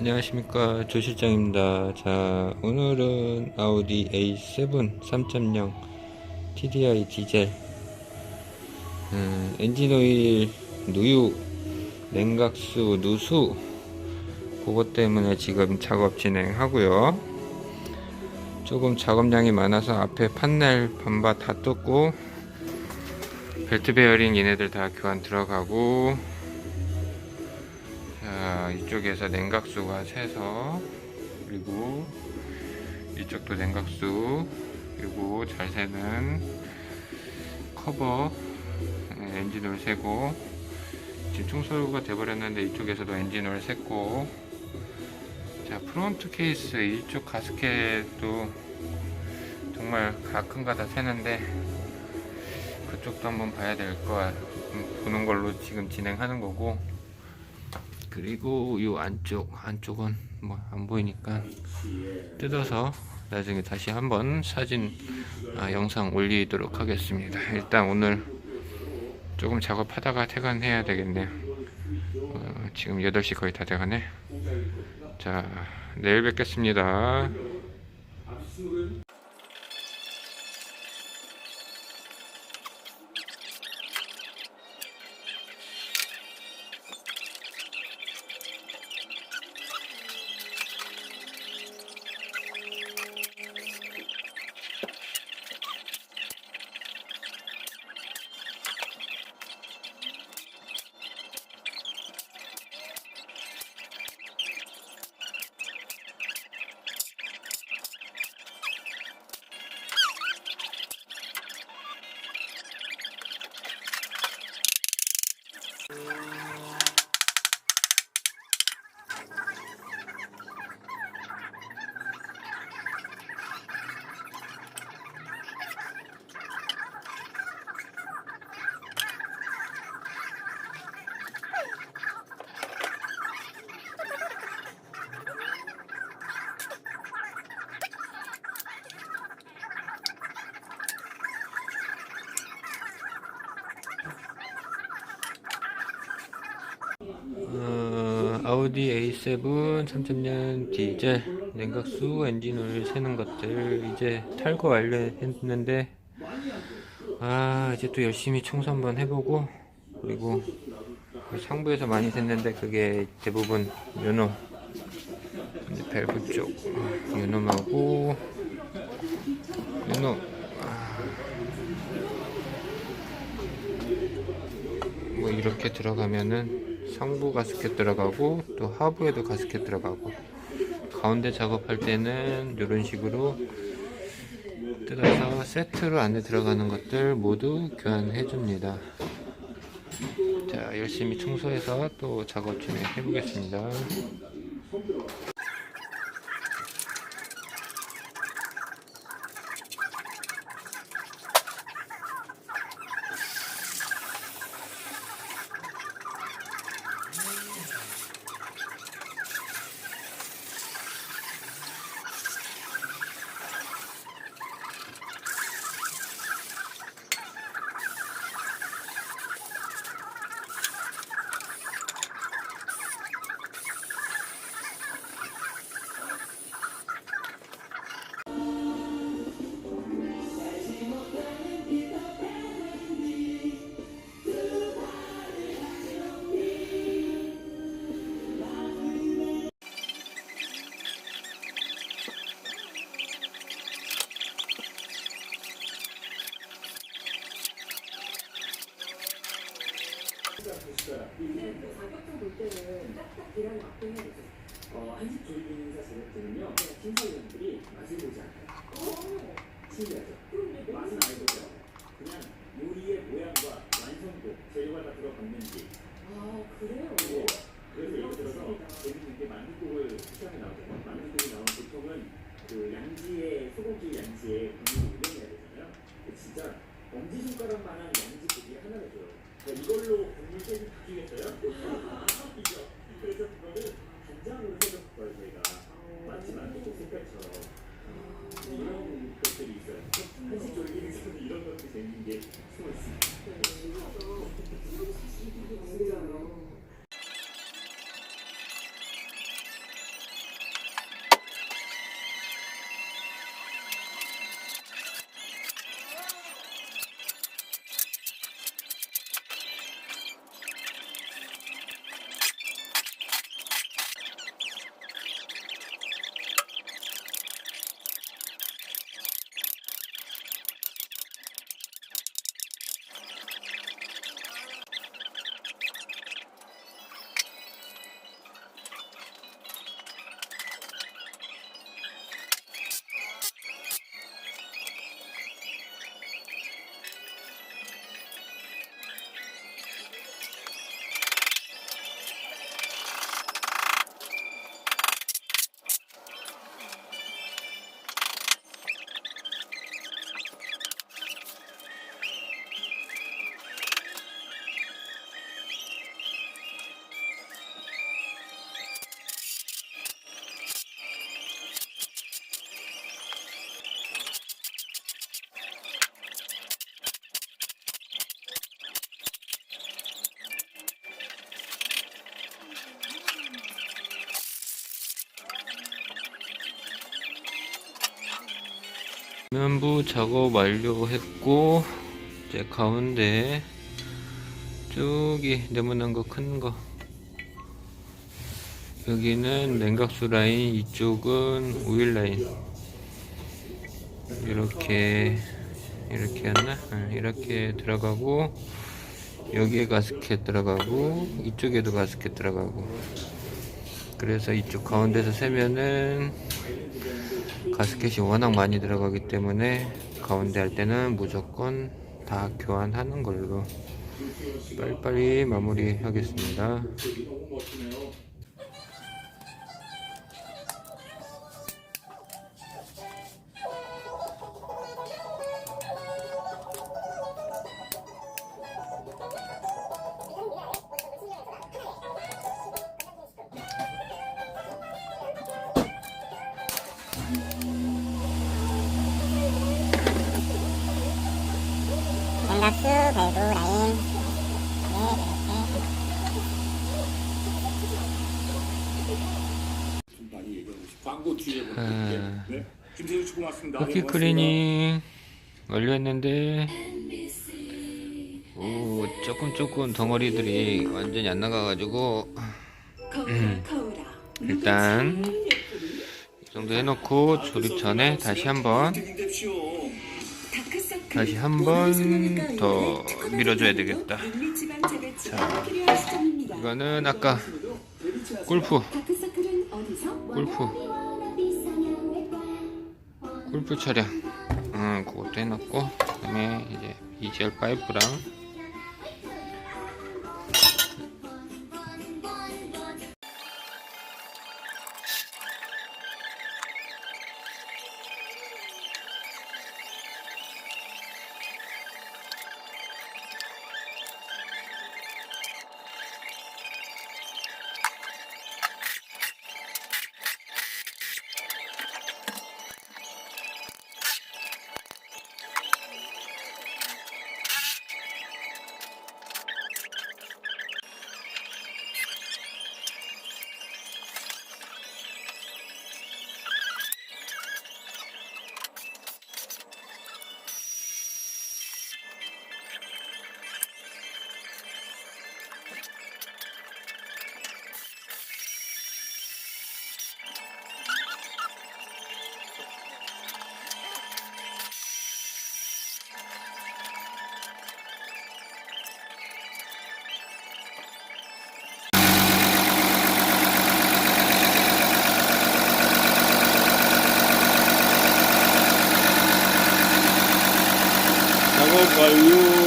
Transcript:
안녕하십니까. 조 실장입니다. 자 오늘은 아우디 A7 3.0 TDI 디젤. 음, 엔진오일 누유 냉각수 누수 그것 때문에 지금 작업 진행하고요. 조금 작업량이 많아서 앞에 판넬 반바 다 떴고 벨트 베어링 얘네들 다 교환 들어가고 자, 이쪽에서 냉각수가 새서 그리고 이쪽도 냉각수 그리고 잘 새는 커버 예, 엔진오일 새고 지금 청소가 돼버렸는데 이쪽에서도 엔진오일 샜고. 자 프론트 케이스 이쪽 가스켓도 정말 가끔가다 새는데 그쪽도 한번 봐야 될 거 보는 걸로 지금 진행하는 거고 그리고 이 안쪽 안쪽은 뭐 안 보이니까 뜯어서 나중에 다시 한번 사진 아, 영상 올리도록 하겠습니다. 일단 오늘 조금 작업하다가 퇴근해야 되겠네요. 어, 지금 8시 거의 다 돼가네. 자 내일 뵙겠습니다 어, 아우디 A7 3.0 디젤 냉각수 엔진을 새는 것들 이제 탈거 완료했는데 아 이제 또 열심히 청소 한번 해보고 그리고 상부에서 많이 샜는데 그게 대부분 요놈 이제 밸브 쪽 어, 요놈하고 요놈 뭐 이렇게 들어가면은 상부 가스켓 들어가고 또 하부에도 가스켓 들어가고. 가운데 작업할 때는 이런 식으로 뜯어서 세트로 안에 들어가는 것들 모두 교환해 줍니다. 자 열심히 청소해서 또 작업 진행해 보겠습니다 어, 한식 조리 행사 제작진은요, 심사위원들이 맛을 보지 않아요. 신기하죠? 전부 작업 완료했고 이제 가운데 저기 네모난 거큰 거. 여기는 냉각수 라인 이쪽은 오일 라인. 이렇게 이렇게 했나? 응, 이렇게 들어가고 여기에 가스켓 들어가고 이쪽에도 가스켓 들어가고. 그래서 이쪽 가운데서 세면은 가스켓이 워낙 많이 들어가기 때문에 가운데 할 때는 무조건 다 교환하는 걸로 빨리빨리 마무리 하겠습니다. 밸브 라인 네 광고 뒤에 보는 아. 네. 김세준 씨 고맙습니다. 네, 고맙습니다. 클리닝 완료했는데 오 조금 조금 덩어리들이 완전히 안 나가가지고 음. 일단 이 정도 해놓고 조립 전에 다시 한번. 다시 한 번 더 밀어줘야 되겠다. 자, 이거는 아까 골프. 골프. 골프 차량. 음 그것도 해놨고 그 다음에 이제 이젤 파이프랑 작업 완료